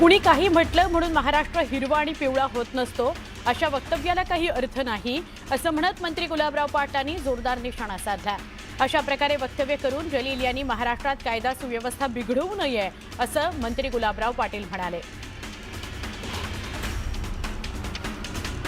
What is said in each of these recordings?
कुणी काही म्हटलं म्हणून महाराष्ट्र हिरवा आणि पिवळा होत नसतो अशा वक्तव्याला काही अर्थ नाही असं म्हणत मंत्री गुलाबराव पाटलांनी जोरदार निशाणा साधला. अशा प्रकारे वक्तव्य करून जलील यांनी महाराष्ट्रात कायदा सुव्यवस्था बिघडवू नये असं मंत्री गुलाबराव पाटील म्हणाले.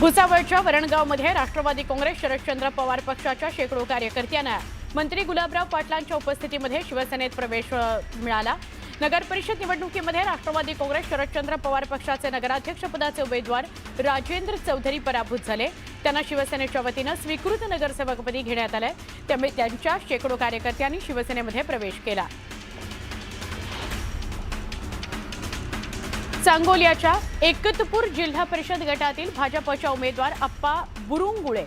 भुसावळच्या वरणगावमध्ये राष्ट्रवादी काँग्रेस शरदचंद्र पवार पक्षाच्या शेकडो कार्यकर्त्यांना मंत्री गुलाबराव पाटलांच्या उपस्थितीमध्ये शिवसेनेत प्रवेश मिळाला. नगर परिषद निवडणुकीमध्ये राष्ट्रवादी काँग्रेस शरदचंद्र पवार पक्षाचे नगराध्यक्षपदाचे उमेदवार राजेंद्र चौधरी पराभूत झाले. त्यांना शिवसेनेच्या वतीनं स्वीकृत नगरसेवकपदी घेण्यात आलंय त्यामुळे त्यांच्या शेकडो कार्यकर्त्यांनी शिवसेनेमध्ये प्रवेश केला. सांगोल्याच्या एकतपूर जिल्हा परिषद गटातील भाजपच्या उमेदवार अप्पा बुरुंगुळे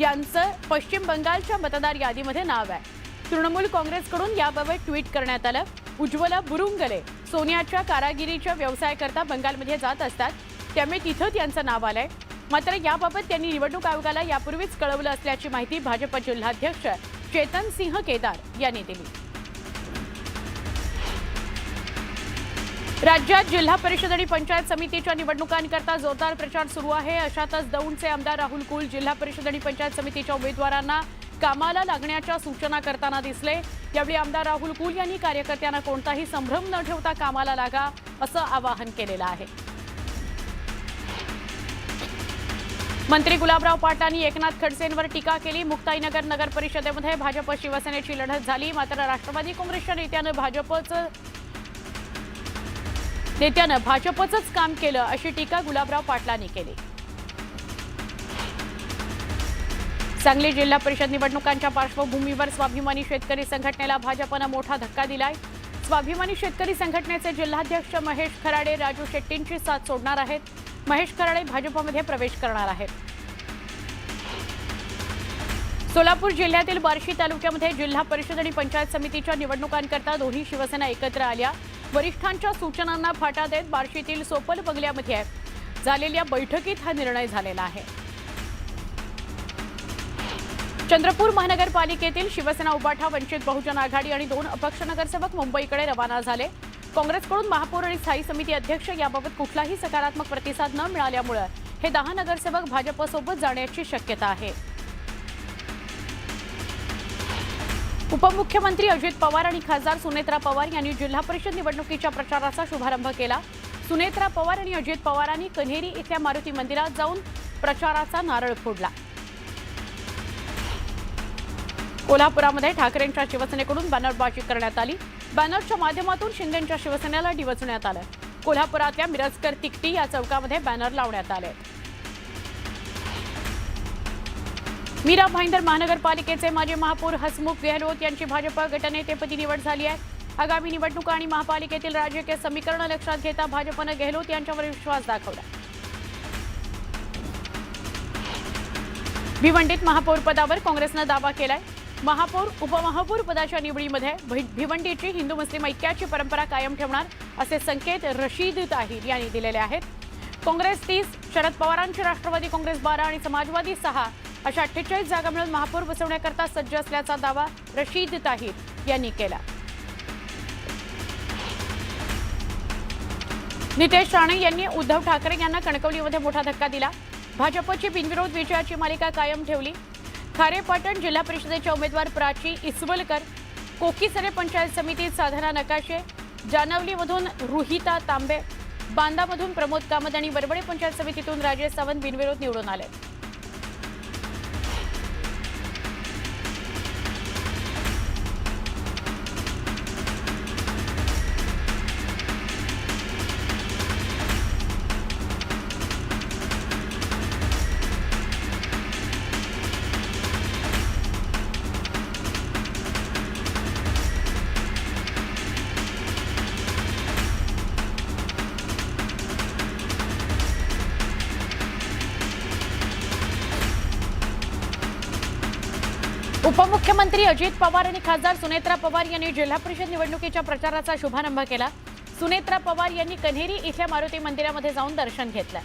यांचं पश्चिम बंगालच्या मतदार यादीमध्ये नाव आहे. तृणमूल काँग्रेसकडून याबाबत ट्विट करण्यात आलं. उज्ज्वला बुरुंगले. सोन्याच्या कारागिरीच्या व्यवसायाकरता बंगालमध्ये जात असतात. त्यामुळे तिथं त्यांचं नाव आलंय. मात्र याबाबत त्यांनी निवडणूक आयोगाला यापूर्वीच कळवलं असल्याची माहिती भाजप जिल्हाध्यक्ष चेतन सिंह केदार यांनी दिली. राज्यात जिल्हा परिषद आणि पंचायत समितीच्या निवडणुकांकरता जोरदार प्रचार सुरू आहे. अशातच दौंडचे आमदार राहुल कुल जिल्हा परिषद आणि पंचायत समितीच्या उमेदवारांना कामाला लागण्याच्या सूचना करताना दिसले. यावेळी आमदार राहुल कुल यांनी कार्यकर्त्यांना कोणताही संभ्रम न ठेवता कामाला लागा असं आवाहन केलेलं आहे. मंत्री गुलाबराव पाटलांनी एकनाथ खडसेंवर टीका केली. मुक्ताईनगर नगर परिषदेमध्ये भाजप शिवसेनेची लढत झाली. मात्र राष्ट्रवादी काँग्रेसच्या नेत्यानं भाजपचं नेत्यानं भाजपचंच काम केलं अशी टीका गुलाबराव पाटलांनी केली. सांगली जिल्हा परिषद निवडणुकांच्या पार्श्वभूमीवर स्वाभिमानी शेतकरी संघटनेला भाजपनं मोठा धक्का दिलाय. स्वाभिमानी शेतकरी संघटनेचे जिल्हाध्यक्ष महेश खराडे राजू शेट्टींची साथ सोडणार आहेत. महेश खराडे भाजपमध्ये प्रवेश करणार आहेत. सोलापूर जिल्ह्यातील बार्शी तालुक्यामध्ये जिल्हा परिषद आणि पंचायत समितीच्या निवडणुकांकरता दोन्ही शिवसेना एकत्र आल्या. वरिष्ठांच्या सूचनांना फाटा देत बार्शीतील सोपल बंगल्यामध्ये झालेल्या बैठकीत हा निर्णय झालेला आहे. चंद्रपूर महानगरपालिकेतील शिवसेना उबाठा वंचित बहुजन आघाडी आणि दोन अपक्ष नगरसेवक मुंबईकडे रवाना झाले. काँग्रेसकडून महापौर आणि स्थायी समिती अध्यक्ष याबाबत कुठलाही सकारात्मक प्रतिसाद न मिळाल्यामुळे हे दहा नगरसेवक भाजपसोबत जाण्याची शक्यता आहे. उपमुख्यमंत्री अजित पवार आणि खासदार सुनेत्रा पवार यांनी जिल्हा परिषद निवडणुकीच्या प्रचाराचा शुभारंभ केला. सुनेत्रा पवार आणि अजित पवारांनी कन्हेरी इथल्या मारुती मंदिरात जाऊन प्रचाराचा नारळ फोडला. कोल्हापुरामध्ये ठाकरेंच्या शिवसेनेकडून बॅनरबाजी करण्यात आली. बॅनरच्या माध्यमातून शिंदेच्या शिवसेनेला डिवचण्यात आलं. कोल्हापुरातल्या मिरजकर तिकटी या चौकामध्ये बॅनर लावण्यात आले. मीरा भाईंदर महानगरपालिकेचे माजी महापौर हसमुख गेहलोत यांची भाजप गटनेतेपदी निवड झाली आहे. आगामी निवडणुका आणि महापालिकेतील राजकीय समीकरण लक्षात घेता भाजपनं गेहलोत यांच्यावर विश्वास दाखवला. भिवंडीत महापौर पदावर काँग्रेसनं दावा केलाय. महापौर उपमहापौर पदाच्या निवडीमध्ये भि- भिवंडीची हिंदू मुस्लिम ऐक्याची परंपरा कायम ठेवणार असे संकेत रशीद ताहीर यांनी दिलेले आहेत. काँग्रेस तीस शरद पवारांची राष्ट्रवादी काँग्रेस बारा आणि समाजवादी सहा अशा अठ्ठेचाळीस जागा मिळून महापौर बसवण्याकरता सज्ज असल्याचा दावा रशीद ताहीर यांनी केला. नितेश राणे यांनी उद्धव ठाकरे यांना कणकवलीमध्ये मोठा धक्का दिला. भाजपची बिनविरोध विजयाची मालिका कायम ठेवली. खारेपाटण जिल्हा परिषदेच्या उमेदवार प्राची इस्वलकर कोकीसरे पंचायत समितीत साधना नकाशे जानवलीमधून रुहिता तांबे बांदामधून प्रमोद कामत आणि वरवडे पंचायत समितीतून राजेश सावंत बिनविरोध निवडून आले. उपमुख्यमंत्री अजित पवार आणि खासदार सुनेत्रा पवार यांनी जिल्हा परिषद निवडणुकीच्या प्रचाराचा शुभारंभ केला. सुनेत्रा पवार यांनी कन्हेरी इथल्या मारुती मंदिरामध्ये जाऊन दर्शन घेतलं.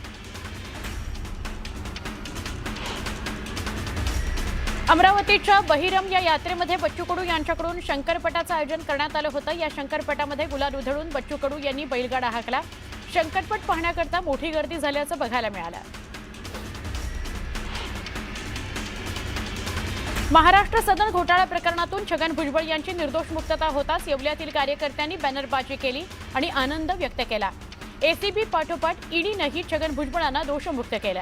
अमरावतीच्या बहिरम या यात्रेमध्ये बच्चू कडू यांच्याकडून शंकरपटाचं आयोजन करण्यात आलं होतं. या शंकरपटामध्ये गुलाल उधळून बच्चू कडू यांनी बैलगाडा हाकला. शंकरपट पाहण्याकरता मोठी गर्दी झाल्याचं बघायला मिळालं. महाराष्ट्र सदन घोटाळा प्रकरणातून छगन भुजबळ यांची निर्दोष मुक्तता होताच येवल्यातील कार्यकर्त्यांनी बॅनरबाजी केली आणि आनंद व्यक्त केला. एसीबी पाठोपाठ ईडीनंही छगन भुजबळांना दोषमुक्त केलं.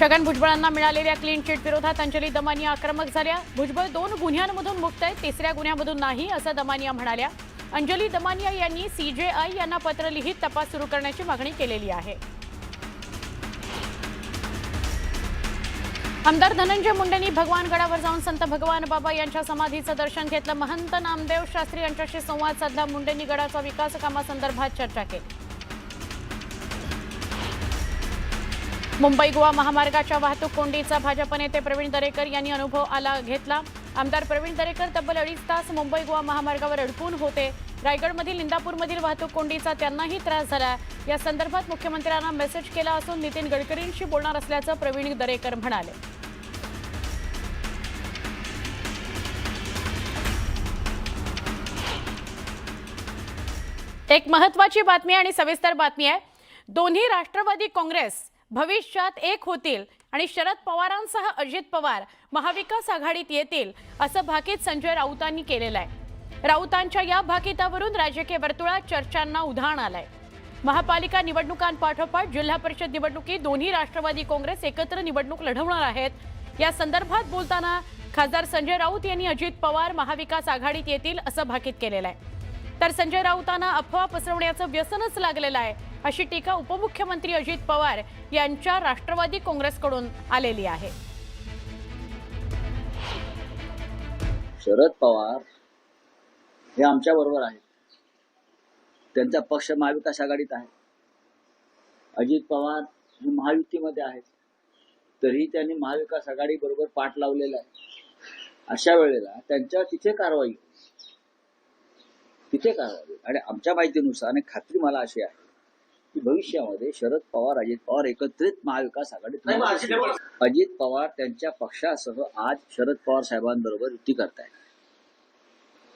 छगन भुजबळांना मिळालेल्या क्लीन चिट विरोधात अंजली दमानिया आक्रमक झाल्या. भुजबळ दोन गुन्ह्यांमधून मुक्त आहेत तिसऱ्या गुन्ह्यामधून नाही असं दमानिया म्हणाल्या. अंजली दमानिया यांनी सीजेआय यांना पत्र लिहित तपास सुरू करण्याची मागणी केलेली आहे. आमदार धनंजय मुंडेंनी भगवान गडावर जाऊन संत भगवान बाबा यांच्या समाधीचं दर्शन घेतलं. महंत नामदेव शास्त्री यांच्याशी संवाद साधला. मुंडेंनी गडाचा विकास कामासंदर्भात चर्चा केली. मुंबई गोवा महामार्गाच्या वाहतूक कोंडीचा भाजप नेते प्रवीण दरेकर यांनी अनुभव आला घेतला. आमदार प्रवीण दरेकर तब्बल अडीच तास मुंबई गोवा महामार्गावर अडकून होते. रायगडमधील इंदापूरमधील वाहतूक कोंडीचा त्यांनाही त्रास झाला. या संदर्भात मुख्यमंत्र्यांना मेसेज केला असून नितीन गडकरींशी बोलणार असल्याचं प्रवीण दरेकर म्हणाले. एक महत्वाची बातमी आणि सविस्तर बातमी आहे. दोन्ही राष्ट्रवादी काँग्रेस भविष्यात एक होतील आणि शरद पवारांसह अजित पवार महाविकास आघाडीत येतील असं भाकीत संजय राऊतांनी केलेलं आहे. राऊतांच्या या भाकितावरून राजकीय वर्तुळात चर्चांना उधाण आलंय. महापालिका निवडणुकांपाठोपाठ जिल्हा परिषद निवडणुकीत दोन्ही राष्ट्रवादी काँग्रेस एकत्र निवडणूक लढवणार आहेत. या संदर्भात बोलताना खासदार संजय राऊत यांनी अजित पवार महाविकास आघाडीत येतील असं भाकीत केलेलं आहे. तर संजय राऊतांना अफवा पसरवण्याचं व्यसनच लागलेलं आहे अशी टीका उपमुख्यमंत्री अजित पवार यांच्या राष्ट्रवादी काँग्रेसकडून आलेली आहे. शरद पवार हे आमच्या बरोबर आहेत. त्यांचा पक्ष महाविकास आघाडीत आहे. अजित पवार हे महायुतीमध्ये आहेत. तरीही त्यांनी महाविकास आघाडी बरोबर पाठ लावलेला आहे. अशा वेळेला त्यांच्या तिथे कारवाई तिथे कारवाई होईल. आणि आमच्या माहितीनुसार आणि खात्री मला अशी आहे की भविष्यामध्ये शरद पवार अजित पवार एकत्रित महाविकास आघाडीत. अजित पवार त्यांच्या पक्षासह आज शरद पवार साहेबांबरोबर युती करतायत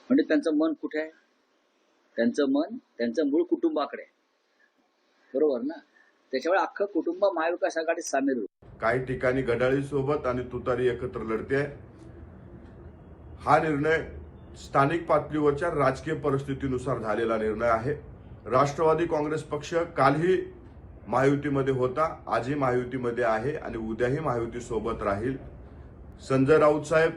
म्हणजे त्यांचं मन कुठे आहे त्यांचं मन त्यांचं मूळ कुटुंबाकडे आहे. बरोबर ना त्याच्यामुळे अख्खं कुटुंब महाविकास आघाडीत सामील होईल काही ठिकाणी घड्याळी सोबत आणि तुतारी एकत्र लढते हा निर्णय स्थानिक पातळीवरच्या राजकीय परिस्थितीनुसार झालेला निर्णय आहे. राष्ट्रवादी काँग्रेस पक्ष कालही महायुतीमध्ये होता आजही महायुतीमध्ये आहे आणि उद्याही महायुती सोबत राहील. संजय राऊत साहेब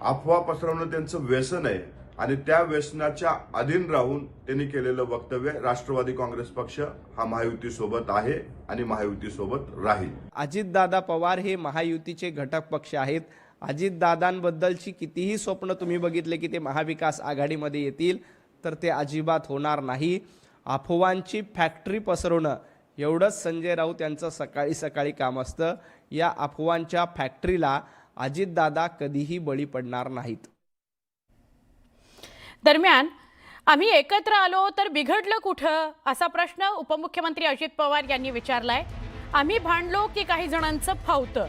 अफवा पसरवणं त्यांचं व्यसन आहे आणि त्या व्यसनाच्या अधीन राहून त्यांनी केलेलं वक्तव्य राष्ट्रवादी काँग्रेस पक्ष हा महायुती सोबत आहे आणि महायुती सोबत राहील. अजितदादा पवार हे महायुतीचे घटक पक्ष आहेत. अजितदादांबद्दलची कितीही स्वप्न तुम्ही बघितले की ते महाविकास आघाडीमध्ये येतील तर ते अजिबात होणार नाही. अफवांची फॅक्टरी पसरवणं एवढंच संजय राऊत यांचं सकाळी सकाळी काम असतं. या अफवांच्या फॅक्टरीला अजितदादा कधीही बळी पडणार नाहीत. दरम्यान आम्ही एकत्र आलो तर बिघडलं कुठं? असा प्रश्न उपमुख्यमंत्री अजित पवार यांनी विचारलाय. आम्ही भांडलो की काही जणांचं फावतं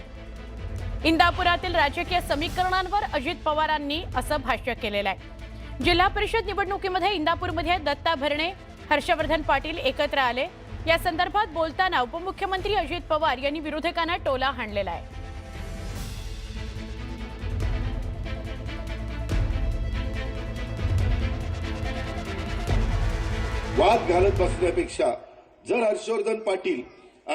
इंदापुरातील राजकीय समीकरणांवर अजित पवारांनी असं भाष्य केलेलं आहे. जिल्हा परिषद निवडणुकीमध्ये इंदापूरमध्ये दत्ता भरणे हर्षवर्धन पाटील एकत्र आले. या संदर्भात बोलताना उपमुख्यमंत्री अजित पवार यांनी विरोधकांना टोला हाणलेला आहे. वाद घालत बसण्यापेक्षा जर हर्षवर्धन पाटील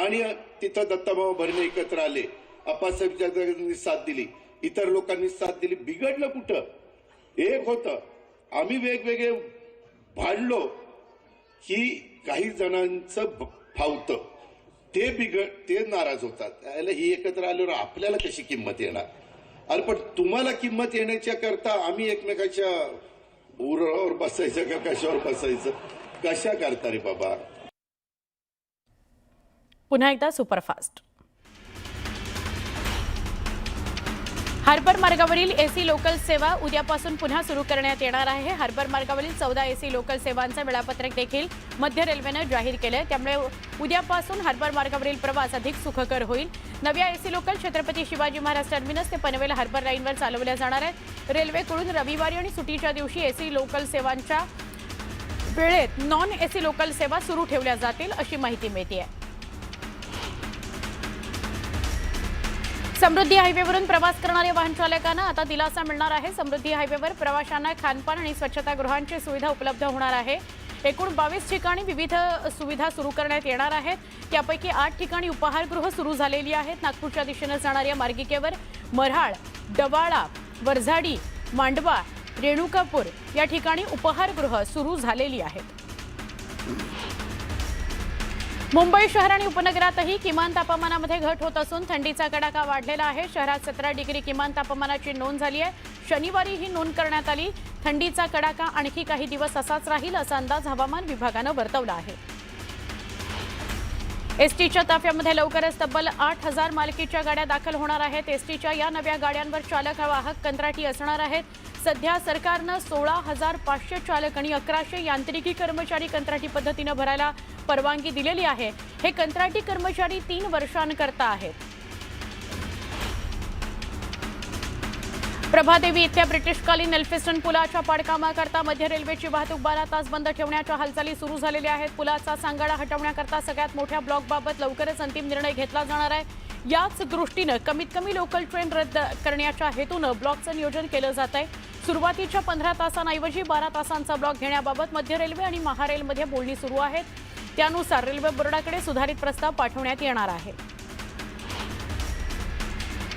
आणि तिथं दत्ताबाबा भरणे एकत्र आले अप्पासाहेब जगदाळांनी साथ दिली इतर लोकांनी साथ दिली बिघडलं कुठं? एक होतं. आम्ही वेगवेगळे भांडलो की काही जणांचं ब- फावतं ते बिघड ते नाराज होतात. त्याला ही एकत्र आल्यावर आपल्याला कशी किंमत येणार? अरे पण तुम्हाला किंमत येण्याच्या करता आम्ही एकमेकाच्या उरावर बसायचं का कशावर बसायचं? कशा करता रे बाबा? पुन्हा एकदा सुपरफास्ट. हार्बर मार्गावरील एसी लोकल सेवा उद्यापासून पुन्हा सुरू करण्यात येणार आहे. हार्बर मार्गावरील चौदा एसी लोकल सेवांचं वेळापत्रक देखील मध्य रेल्वेनं जाहीर केलंय. त्यामुळे उद्यापासून हार्बर मार्गावरील प्रवास अधिक सुखकर होईल. नव्या AC local Chhatrapati Shivaji Maharaj terminus ते पनवेल हार्बर लाईनवर चालवल्या जाणार आहेत. रेल्वेकडून रविवारी आणि सुटीच्या दिवशी एसी लोकल सेवांच्या वेळेत नॉन एसी लोकल सेवा सुरू ठेवल्या जातील अशी माहिती मिळते आहे समृद्धी हायवेवरून प्रवास करणाऱ्या वाहन चालकांना आता दिलासा मिळणार आहे. समृद्धी हायवेवर प्रवाशांना खानपान आणि स्वच्छतागृहांची सुविधा उपलब्ध होणार आहे. एकूण बावीस ठिकाणी विविध सुविधा सुरू करण्यात येणार आहेत. त्यापैकी आठ ठिकाणी उपाहारगृह सुरू झालेली आहेत. नागपूरच्या दिशेनं जाणाऱ्या मार्गिकेवर मऱ्हाळ डवाळा वरझाडी मांडवा रेणुकापूर या ठिकाणी उपाहारगृह सुरू झालेली आहेत. मुंबई शहर आणि उपनगरातही किमान तापमानामध्ये घट होत असून थंडीचा कडाका वाढलेला आहे. शहरात सतरा डिग्री किमान तापमानाची नोंद झाली आहे. शनिवारी ही नोंद करण्यात आली. थंडीचा कडाका आणखी काही दिवस असाच राहील असा अंदाज हवामान विभागानं वर्तवला आहे. एसटीच्या ताफ्यामध्ये लवकरच तब्बल आठ हजार मालकीच्या गाड्या दाखल होणार आहेत. एसटीच्या या नव्या गाड्यांवर चालक वाहक कंत्राटी असणार आहेत. सध्या सरकारनं सोळा हजार पाचशे चालक आणि अकराशे यांत्रिकी कर्मचारी कंत्राटी पद्धतीनं भरायला परवानगी दिलेली आहे. हे कंत्राटी कर्मचारी तीन वर्षांकरता आहेत. प्रभादेवी इथल्या ब्रिटिशकालीन एल्फिस्टन पुलाच्या पाडकामाकरता मध्य रेल्वेची वाहतूक बारा तास बंद ठेवण्याच्या हालचाली सुरू झालेल्या आहेत. पुलाचा सांगाडा हटवण्याकरता सगळ्यात मोठ्या ब्लॉकबाबत लवकरच अंतिम निर्णय घेतला जाणार आहे. याच दृष्टीनं कमीत कमी लोकल ट्रेन रद्द करण्याच्या हेतूनं ब्लॉकचं नियोजन केलं जात आहे सुरुवातीच्या पंधरा तासांऐवजी बारा तासांचा ब्लॉक घेण्याबाबत मध्य रेल्वे आणि महारेलमध्ये बोलणी सुरू आहेत. त्यानुसार रेल्वे बोर्डाकडे सुधारित प्रस्ताव पाठवण्यात येणार आहे.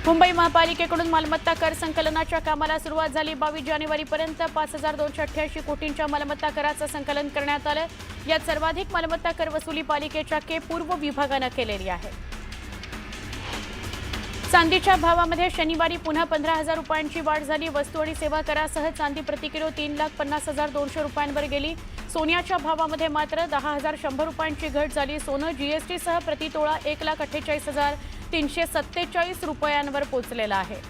मुंबई महापालिकेकडून मालमत्ता कर संकलनाच्या कामाला सुरुवात झाली. बावीस जानेवारीपर्यंत पाच हजार दोनशे अठ्ठ्याऐंशी कोटींच्या मालमत्ता कराचं संकलन करण्यात आलं. यात सर्वाधिक मालमत्ता कर वसुली पालिकेच्या के पूर्व विभागानं केलेली आहे. चांदीच्या भावामध्ये शनिवारी पुन्हा पंधरा हजार रुपयांची वाढ झाली. वस्तू आणि सेवा करासह चांदी प्रति किलो तीन लाख पन्नास हजार दोनशे रुपयांवर गेली. सोन्याच्या भावामध्ये मात्र दहा हजार शंभर रुपयांची घट झाली. सोनं जीएसटीसह प्रति तोळा एक लाख अठ्ठेचाळीस हजार तीनशे सत्तेचाळीस रुपयांवर पोचलेला आहे.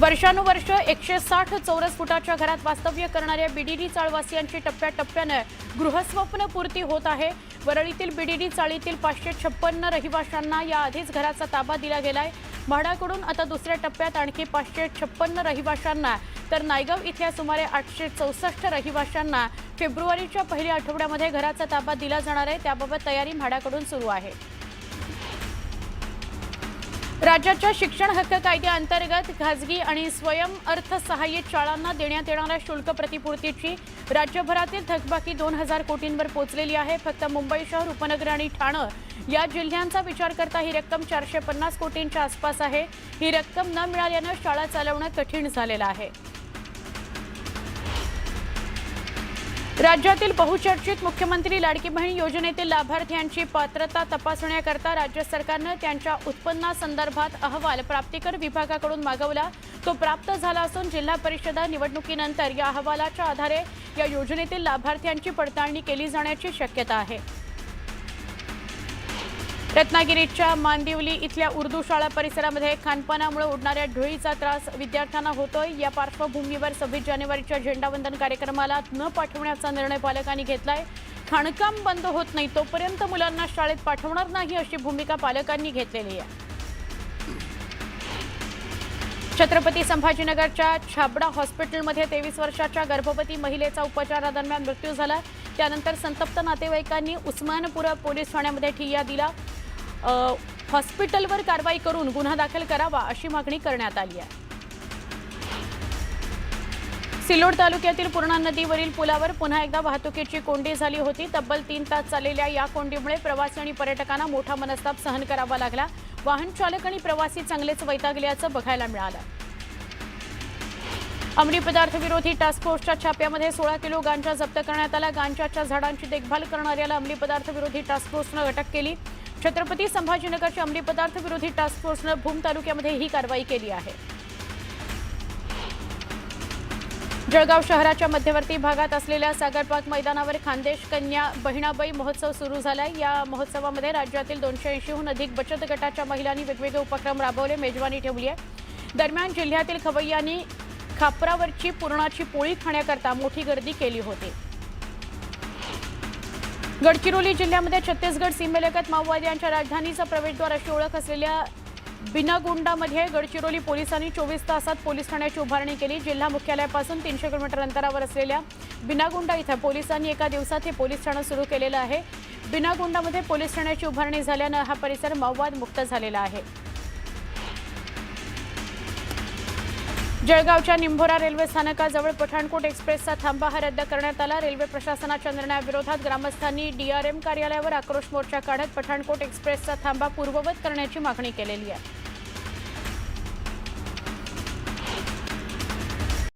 वर्षानुवर्ष एकशे साठ चौरस फुटाच्या घरात वास्तव्य करणाऱ्या बीडीडी चाळवासियांची टप्प्याटप्प्यानं गृहस्वप्न पूर्ती होत आहे. वरळीतील बीडीडी चाळीतील पाचशे छप्पन्न रहिवाशांना याआधीच घराचा ताबा दिला गेलाय. म्हाडाकडून आता दुसऱ्या टप्प्यात आणखी पाचशे छप्पन्न रहिवाशांना तर नायगाव इथल्या सुमारे आठशे चौसष्ट रहिवाशांना फेब्रुवारीच्या पहिल्या आठवड्यामध्ये घराचा ताबा दिला जाणार आहे. त्याबाबत तयारी म्हाडाकडून सुरू आहे. राज्याच्या शिक्षण हक्क कायद्याअंतर्गत खाजगी आणि स्वयं अर्थसहाय्यित शाळांना देण्यात येणाऱ्या शुल्क प्रतिपूर्तीची राज्यभरातील थकबाकी दोन हजार कोटींवर पोहोचलेली आहे. फक्त मुंबई शहर उपनगर आणि ठाणं या जिल्ह्यांचा विचार करता ही रक्कम चारशे पन्नास कोटींच्या आसपास आहे. ही रक्कम न मिळाल्यानं शाळा चालवणं कठीण झालेलं आहे. राज्यातील बहुचर्चित मुख्यमंत्री लाडकी बहीण योजनेतील लाभार्थ्यांची पात्रता तपासण्याकरता राज्य सरकारनं त्यांच्या उत्पन्नासंदर्भात अहवाल प्राप्तिकर विभागाकडून मागवला. तो प्राप्त झाला असून जिल्हा परिषदा निवडणुकीनंतर या अहवालाच्या आधारे या योजनेतील लाभार्थ्यांची पडताळणी केली जाण्याची शक्यता आहे. रत्नागिरीच्या मांदिवली इथल्या उर्दू शाळा परिसरामध्ये खानपानामुळे उडणाऱ्या धुळीचा त्रास विद्यार्थ्यांना होतोय. या पार्श्वभूमीवर सव्वीस जानेवारीच्या झेंडावंदन कार्यक्रमाला न पाठवण्याचा निर्णय पालकांनी घेतलाय. खाणकाम बंद होत नाही तोपर्यंत मुलांना शाळेत पाठवणार नाही अशी भूमिका पालकांनी घेतलेली आहे. छत्रपती संभाजीनगरच्या छाबडा हॉस्पिटलमध्ये तेवीस वर्षाच्या गर्भवती महिलेचा उपचारादरम्यान मृत्यू झाला. त्यानंतर संतप्त नातेवाईकांनी उस्मानपुरा पोलीस ठाण्यामध्ये ठिय्या दिला. हॉस्पिटलवर कारवाई करून गुन्हा दाखल करावा अशी मागणी करण्यात आली आहे. सिल्लोड तालुक्यातील पूर्णा नदीवरील पुलावर पुन्हा एकदा वाहतुकीची कोंडी झाली होती. तब्बल तीन तास चाललेल्या या कोंडीमुळे प्रवासी आणि पर्यटकांना मोठा मनस्ताप सहन करावा लागला. वाहन चालक आणि प्रवासी चांगलेच वैतागल्याचं बघायला मिळालं. अंमली पदार्थ विरोधी टास्क फोर्सच्या छाप्यामध्ये सोळा किलो गांजा जप्त करण्यात आला. गांजाच्या झाडांची देखभाल करणाऱ्याला अंमली पदार्थ विरोधी टास्क फोर्सनं अटक केली. छत्रपती संभाजीनगरच्या अंमली पदार्थ विरोधी टास्क फोर्सनं भूम तालुक्यामध्ये ही कारवाई केली आहे. जळगाव शहराच्या मध्यवर्ती भागात असलेल्या सागरपाक मैदानावर खानदेश कन्या बहिणाबाई महोत्सव सुरू झालाय. या महोत्सवामध्ये राज्यातील दोनशे ऐंशीहून अधिक बचत गटाच्या महिलांनी वेगवेगळे उपक्रम राबवले मेजवानी ठेवली आहे. दरम्यान जिल्ह्यातील खवय्यांनी खापरावरची पुरणाची पोळी खाण्याकरता मोठी गर्दी केली होती. गडचिरोली जिल्ह्यामध्ये छत्तीसगड सीमेलगत माओवाद्यांच्या राजधानीचा प्रवेशद्वार अशी ओळख असलेल्या बिनागुंडामध्ये गडचिरोली पोलिसांनी चोवीस तासात पोलीस ठाण्याची उभारणी केली. जिल्हा मुख्यालयापासून तीनशे किलोमीटर अंतरावर असलेल्या बिनागुंडा इथं पोलिसांनी एका दिवसात हे पोलीस ठाणं सुरू केलेलं आहे. बिनागुंडामध्ये पोलीस ठाण्याची उभारणी झाल्यानं हा परिसर माओवाद मुक्त झालेला आहे. जळगावच्या निंभोरा रेल्वे स्थानकाजवळ पठाणकोट एक्सप्रेसचा थांबा हा रद्द करण्यात आला. रेल्वे प्रशासनाच्या निर्णयाविरोधात ग्रामस्थांनी डीआरएम कार्यालयावर आक्रोश मोर्चा काढत पठाणकोट एक्सप्रेसचा थांबा पूर्ववत करण्याची मागणी केलेली आहे.